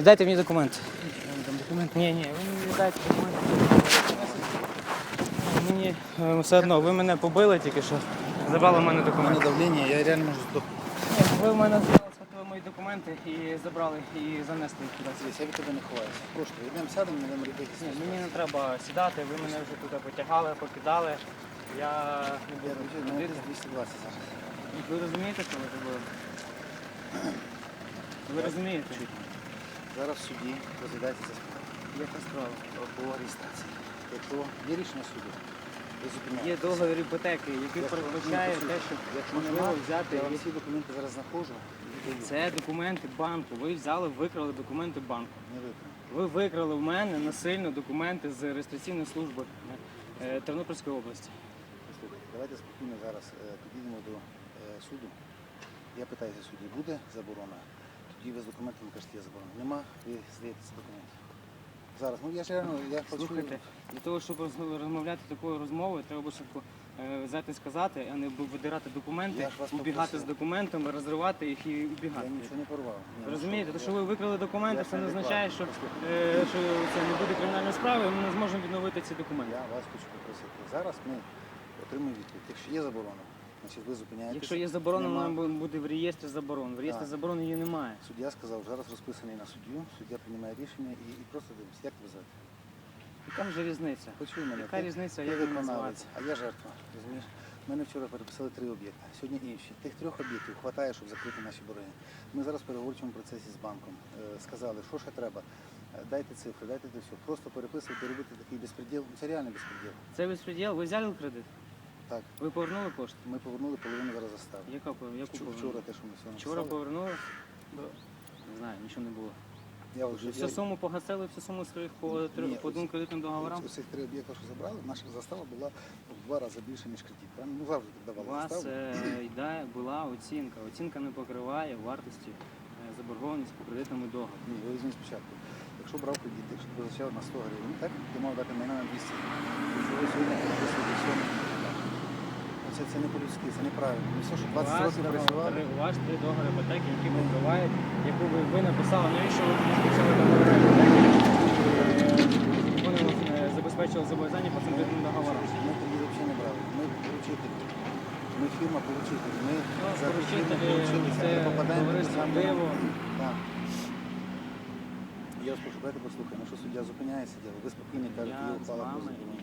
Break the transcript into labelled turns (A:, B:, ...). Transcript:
A: Віддайте мені документи.
B: Там документи.
A: Ні, ні, ви мені віддайте документи. Мені е, все одно, ви мене побили тільки що. Забрали в мене
B: У мене
A: документи.
B: давлення, я реально можу здохнути.
A: Ви в мене зараз схватили мої документи і забрали, і занесли їх.
B: Дивись, я від тебе не ховаюся. Прошу, йдемо сядемо, будемо робити.
A: Ні, мені не треба сідати, ви мене вже туди потягали, покидали. Я не
B: Я
A: буду
B: розумію, мене десь 220 зараз.
A: Ви розумієте, що ви зробили? Ви розумієте?
B: Зараз в суді розглядається ця справа
A: Яка справа?
B: по реєстрації. Якщо є рішення суду, ви
A: Є договір іпотеки, який
B: Якщо-
A: передбачає
B: ні,
A: те, що
B: Якщо
A: можливо
B: нема,
A: взяти.
B: я вам всі документи зараз знаходжу і.
A: Це документи банку. Ви взяли, викрали документи банку.
B: Не виконано.
A: Ви викрали в мене насильно документи з реєстраційної служби е, Тернопільської області.
B: Послухайте, давайте спокійно зараз е, підійдемо до е, суду. Я питаюся судді, буде заборона? Тоді ви з документами кажете, є заборона. Нема, ви здаєтеся документи. Зараз, ну я ж реально, я хочу...
A: Слухайте, для того, щоб роз- розмовляти такою розмовою, треба було швидко е, взяти сказати, а не бу- видирати документи,
B: Я ж вас
A: убігати
B: попросив.
A: з документами, розривати їх і
B: Я
A: убігати.
B: нічого не порвав. Ні,
A: Ви
B: ну
A: Розумієте, те, що ви викрали документи,
B: Я
A: це не означає, що, е, що це не буде кримінальної справи, і ми не зможемо відновити ці документи.
B: Я вас хочу попросити. Зараз ми отримуємо відповідь. Якщо є заборона, значить ви зупиняєтесь.
A: Якщо є заборона,
B: Нема.
A: вона буде в реєстрі заборон. В реєстрі
B: Так.
A: заборон її немає.
B: Суддя сказав, зараз розписаний на суддю, суддя приймає рішення і, і просто дивимося, як тебе звати.
A: Яка вже різниця?
B: Почуй мене.
A: Яка
B: ти-
A: різниця,
B: ти
A: як
B: виконавець,
A: називати?
B: а я жертва, розумієш? Мене вчора переписали три об'єкти, сьогодні інші. Тих трьох об'єктів вистачає, щоб закрити наші борги. Ми зараз в переговорчому процесі з банком. Е, Сказали, що ще треба. Е, Дайте цифри, дайте те все. Просто переписувати, робити такий безпреділ. Це реальний безпреділ.
A: Це безпреділ. Ви взяли кредит?
B: Так,
A: Ви повернули кошти?
B: ми повернули половину зараз застави.
A: Яка пов- яку
B: Вчора,
A: повернули?
B: вчора те, що ми все
A: Вчора
B: написали.
A: повернули? Не знаю, нічого не було.
B: Я вже
A: Всю суму погасили, всю суму своїх по, три-
B: Ні,
A: по двом кредитним договорам.
B: Цих три об'єкти, що забрали, наша застава була в два рази більше, ніж кредит. Правильно? Ну завжди так
A: У
B: давали
A: вас
B: заставу.
A: е, йде, була оцінка. Оцінка не покриває вартості е, заборгованості по кредитному договору.
B: Ні, ви візьміть спочатку. Якщо брав кредит, якщо ти позичав на 100 гривень, так ти мав дати майна на 200 гривень. Якщо ви сьогодні підписуєте сьогодні, це, це не по-людськи, це неправильно. Ми все, що
A: У
B: 20
A: вас,
B: років працювали.
A: у вас три договори іпотеки, які покривають, яку ви, ви написали, навіщо ви тоді скачали договори іпотеки, вони вас, е, забезпечили зобов'язання по цим кредитним договорам.
B: Ми тоді взагалі не брали. Ми поручителі. Ми фірма поручителі. Ми
A: Ну,
B: за фірму поручилися, не попадаємо
A: товариство
B: державну- Так. Я вас прошу, давайте послухаємо, що суддя зупиняється, ви спокійно кажете,
A: Я
B: є
A: з
B: ухвала про
A: вами
B: заборону.